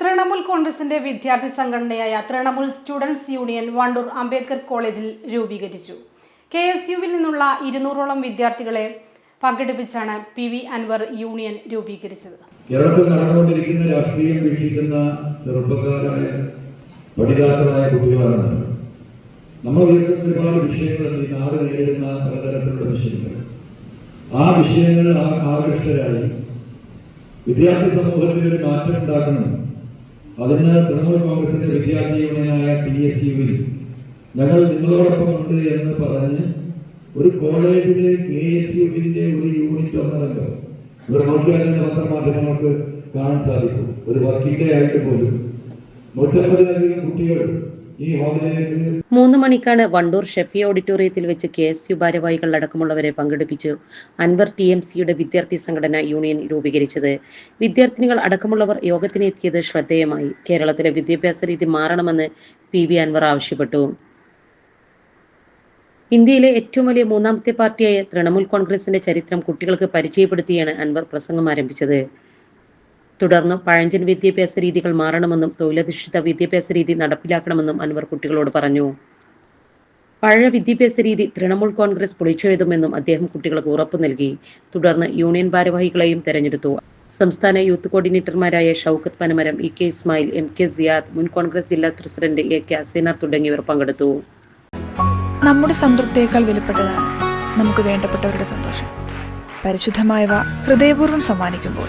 തൃണമൂൽ കോൺഗ്രസിന്റെ വിദ്യാർത്ഥി സംഘടനയായ തൃണമൂൽ സ്റ്റുഡൻസ് യൂണിയൻ വണ്ടൂർ അംബേദ്കർ കോളേജിൽ രൂപീകരിച്ചു. കെ എസ് യുവിൽ നിന്നുള്ള ഇരുന്നൂറോളം വിദ്യാർത്ഥികളെ പങ്കെടുപ്പിച്ചാണ് പി വി അൻവർ യൂണിയൻ രൂപീകരിച്ചത്. കേരളത്തിൽ നടന്നുകൊണ്ടിരിക്കുന്ന രാഷ്ട്രീയം വീക്ഷിക്കുന്ന ചെറുപ്പക്കാരായ പഠിതാക്കളായ കുട്ടികളാണ് നമ്മൾ. ഉയർത്തുന്ന ഒരുപാട് വിഷയങ്ങളുണ്ട്. ഈ നാട് നേരിടുന്ന പലതരത്തിലുള്ള വിഷയങ്ങൾ. ആ വിഷയങ്ങൾ ആകൃഷ്ടരായി വിദ്യാർത്ഥി സമൂഹത്തിൽ ഒരു മാറ്റം ഉണ്ടാക്കണം. അതിന് തൃണമൂൽ കോൺഗ്രസിന്റെ വിദ്യാർത്ഥി യൂണിയനായ പി എസ് യുവിൽ ഞങ്ങൾ നിങ്ങളോടൊപ്പം ഉണ്ട് എന്ന് പറഞ്ഞ് ഒരു കോളേജിലെ കെ എസ് യുവിന്റെ ഒരു യൂണിറ്റ് ഒന്നടങ്കം ഇവിടെ നോക്കിയാൽ തന്നെ പത്രമാധ്യമങ്ങൾക്ക് കാണാൻ സാധിക്കും. ഒരു വർക്കിംഗ് ഡേ ആയിട്ട് പോലും. നൂറ്റമ്പതിലധികം കുട്ടികൾ മൂന്ന് മണിക്കാണ് വണ്ടൂർ ഷെഫി ഓഡിറ്റോറിയത്തിൽ വെച്ച് കെ എസ് യു ഭാരവാഹികൾ അടക്കമുള്ളവരെ പങ്കെടുപ്പിച്ചു. അൻവർ ടി എം സിയുടെ വിദ്യാർത്ഥി സംഘടന യൂണിയൻ രൂപീകരിച്ചത്. വിദ്യാർത്ഥിനികൾ അടക്കമുള്ളവർ യോഗത്തിനെത്തിയത് ശ്രദ്ധേയമായി. കേരളത്തിലെ വിദ്യാഭ്യാസ രീതി മാറണമെന്ന് പി വി അൻവർ ആവശ്യപ്പെട്ടു. ഇന്ത്യയിലെ ഏറ്റവും വലിയ മൂന്നാമത്തെ പാർട്ടിയായ തൃണമൂൽ കോൺഗ്രസിന്റെ ചരിത്രം കുട്ടികൾക്ക് പരിചയപ്പെടുത്തിയാണ് അൻവർ പ്രസംഗം ആരംഭിച്ചത്. തുടർന്ന് പഴഞ്ചൻ വിദ്യാഭ്യാസ രീതികൾ മാറണമെന്നും തൊഴിലധിഷ്ഠിത വിദ്യാഭ്യാസ രീതി നടപ്പിലാക്കണമെന്നും അൻവർ കുട്ടികളോട് പറഞ്ഞു. പഴയ വിദ്യാഭ്യാസ രീതി തൃണമൂൽ കോൺഗ്രസ് പൊളിച്ചെഴുതുമെന്നും അദ്ദേഹം കുട്ടികൾക്ക് ഉറപ്പു നൽകി. തുടർന്ന് യൂണിയൻ ഭാരവാഹികളെയും തെരഞ്ഞെടുത്തു. സംസ്ഥാന youth കോർഡിനേറ്റർമാരായ Shoukath Panamaram E K Ismail M K Siyad മുൻ കോൺഗ്രസ് ജില്ലാ പ്രസിഡന്റ് എ കെ അസീനാർ തുടങ്ങിയവർ പങ്കെടുത്തു. നമ്മുടെ സംതൃപ്തിയേക്കാൾ വിലപ്പെട്ടതാണ് നമുക്ക് വേണ്ടപ്പെട്ടവരുടെ സന്തോഷം. പരിശുദ്ധമായവ ഹൃദയപൂർവം സമ്മാനിക്കുമ്പോൾ